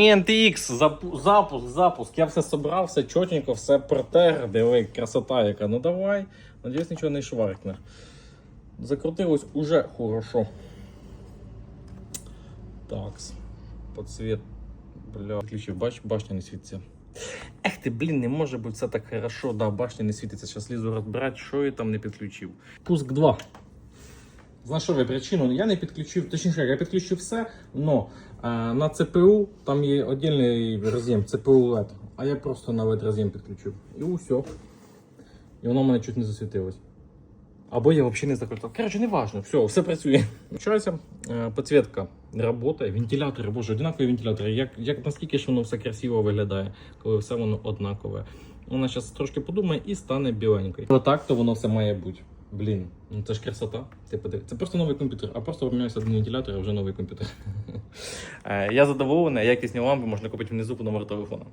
Момент X, запу- запуск, запуск. Я все собрав, все чотенько, все протер. Диви, красота яка. Ну давай. Надіюсь, нічого не шваркне. Закрутилось уже хорошо. Такс. Подсвіт. Бля, включив, бач, башня не світиться. Ех ти, блін, не може бути все так хорошо. Да, башня не світиться. Зараз лізу розбирати, що я там не підключив. Пуск 2. Знаєш, що ви причину? Я не підключив, точніше, я підключив все, але на ЦПУ там є окремий роз'єм, ЦПУ LED, а я просто на LED роз'єм підключив. І усе. І воно мене чуть не засвітилось. Або я взагалі не закрутив. Коротше, не важно, все, все працює. Включається, е, підсвітка працює, вентилятори, боже, однакові вентилятори. Як, як наскільки ж воно все красиво виглядає, коли все воно однакове. Вона зараз трошки подумає і стане біленькою. Отак то воно все має бути. Блін, ну це ж красота. Ти подиви. Це просто новий комп'ютер, а просто обмінюється один вентилятор, а вже новий комп'ютер. Е, Я задоволений, якісні лампи можна купити внизу по номеру телефону.